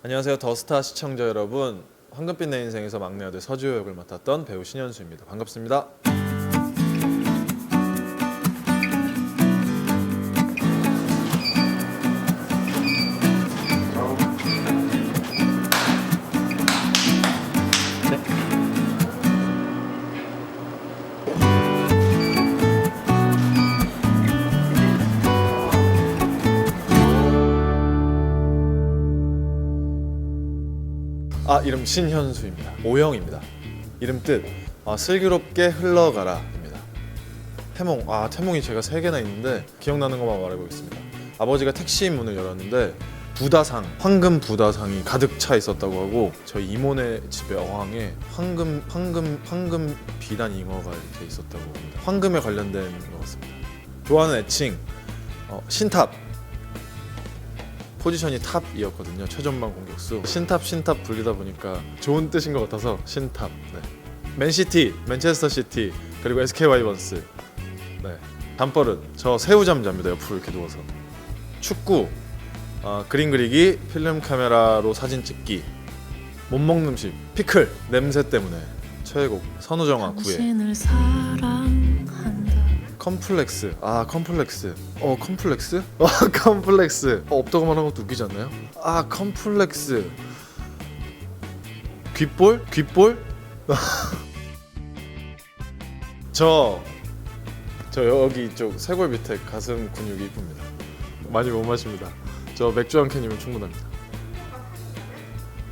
안녕하세요. 더스타 시청자 여러분. 황금빛 내 인생에서 막내 아들 서지호 역을 맡았던 배우 신현수입니다. 반갑습니다 아 이름 신현수입니다. 오영입니다. 이름 뜻 아, 슬기롭게 흘러가라입니다. 태몽 아 태몽이 제가 세 개나 있는데 기억나는 것만 말해보겠습니다. 아버지가 택시 문을 열었는데 부다상 황금 부다상이 가득 차 있었다고 하고 저희 이모네 집에 어항에 황금 황금 황금 비단 잉어가 이렇게 있었다고 합니다. 황금에 관련된 것 같습니다. 좋아하는 애칭 어, 신탑 포지션이 탑이었거든요. 최전방 공격수. 신탑 신탑 불리다 보니까 좋은 뜻인 것 같아서 신탑. 네. 맨시티, 맨체스터 시티, 그리고 SK 와이번스. 네. 잠버릇. 저 새우잠 잡니다. 옆으로 이렇게 누워서. 축구. 아, 그림 그리기, 필름 카메라로 사진 찍기. 못 먹는 음식. 피클. 냄새 때문에. 최애곡. 선우정아 구애. 컴플렉스. 아 컴플렉스. 어 컴플렉스? 아 컴플렉스. 어, 없다고 말한 것도 웃기지 않나요? 아 컴플렉스. 귓볼? 귓볼? 저 저 여기 이쪽 쇄골 밑에 가슴 근육이 이쁩니다. 많이 못 마십니다. 저 맥주 한 캔이면 충분합니다.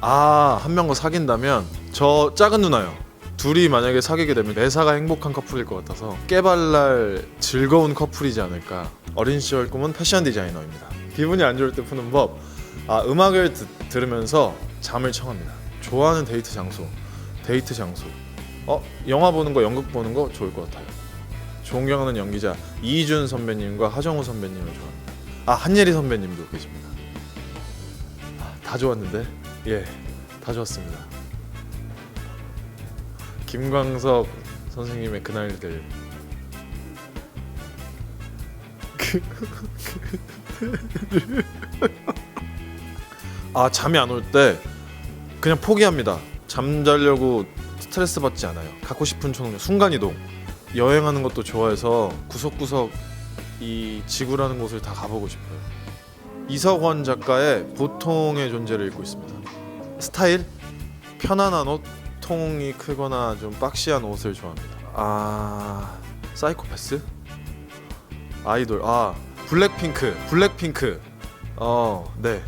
아 한 명과 사귄다면 저 작은 누나요 둘이 만약에 사귀게 되면 매사가 행복한 커플일 것 같아서 깨발랄 즐거운 커플이지 않을까. 어린 시절 꿈은 패션 디자이너입니다. 기분이 안 좋을 때 푸는 법. 아, 음악을 듣, 들으면서 잠을 청합니다. 좋아하는 데이트 장소 데이트 장소. 어 영화 보는 거 연극 보는 거 좋을 것 같아요. 존경하는 연기자 이준 선배님과 하정우 선배님을 좋아합니다. 아 한예리 선배님도 계십니다. 아, 다 좋았는데? 예 다 좋았습니다 김광석 선생님의 그날들. 아 잠이 안 올 때 그냥 포기합니다. 잠자려고 스트레스 받지 않아요. 갖고 싶은 초능력 순간이동. 여행하는 것도 좋아해서 구석구석 이 지구라는 곳을 다 가보고 싶어요. 이석원 작가의 보통의 존재를 읽고 있습니다. 스타일? 편안한 옷 통이 크거나 좀 박시한 옷을 좋아합니다. 아 사이코패스? 아이돌 아 블랙핑크 블랙핑크 어 네.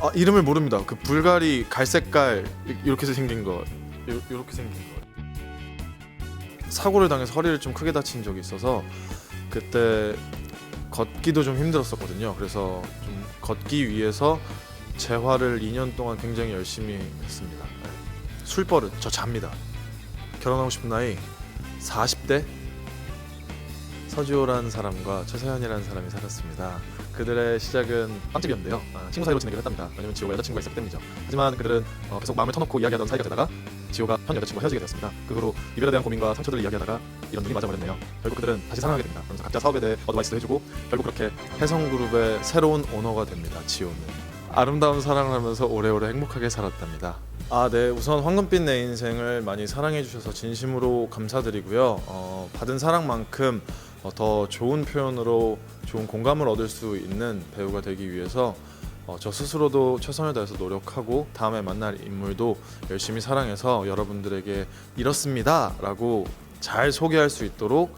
아 이름을 모릅니다. 그 불가리 갈색깔 이- 이렇게 생긴 거 요- 이렇게 생긴 거. 사고를 당해서 허리를 좀 크게 다친 적이 있어서 그때 걷기도 좀 힘들었었거든요. 그래서 좀 걷기 위해서 재활을 2년 동안 굉장히 열심히 했습니다. 네. 술버릇 저 잡니다. 결혼하고 싶은 나이 40대 서지호라는 사람과 최서연이라는 사람이 살았습니다. 그들의 시작은 빵집이었는데요. 아, 친구 사이로 지내기로 했답니다. 왜냐면 지호가 여자친구가 있었기 때문이죠. 하지만 그들은 어, 계속 마음을 터놓고 이야기하던 사이가 되다가 지호가 현 여자친구와 헤어지게 되었습니다. 그 후로 이별에 대한 고민과 상처들을 이야기하다가 이런 눈이 맞아버렸네요. 결국 그들은 다시 사랑하게 됩니다. 그러면서 각자 사업에 대해 어드바이스도 해주고 결국 그렇게 혜성그룹의 새로운 오너가 됩니다. 지호는. 아름다운 사랑을 하면서 오래오래 행복하게 살았답니다. 아, 네. 우선 황금빛 내 인생을 많이 사랑해 주셔서 진심으로 감사드리고요. 어, 받은 사랑만큼 어, 더 좋은 표현으로 좋은 공감을 얻을 수 있는 배우가 되기 위해서 어, 저 스스로도 최선을 다해서 노력하고 다음에 만날 인물도 열심히 사랑해서 여러분들에게 이렇습니다라고 잘 소개할 수 있도록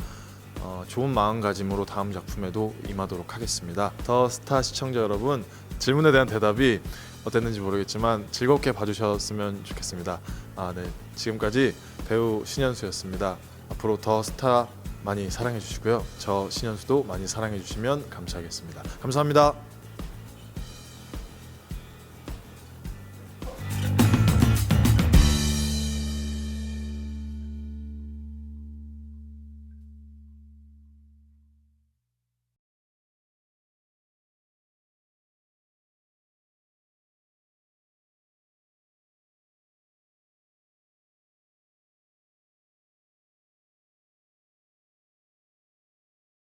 어, 좋은 마음가짐으로 다음 작품에도 임하도록 하겠습니다. 더 스타 시청자 여러분 질문에 대한 대답이 어땠는지 모르겠지만 즐겁게 봐주셨으면 좋겠습니다. 아, 네. 지금까지 배우 신현수였습니다. 앞으로 더 스타 많이 사랑해 주시고요. 저 신현수도 많이 사랑해 주시면 감사하겠습니다. 감사합니다.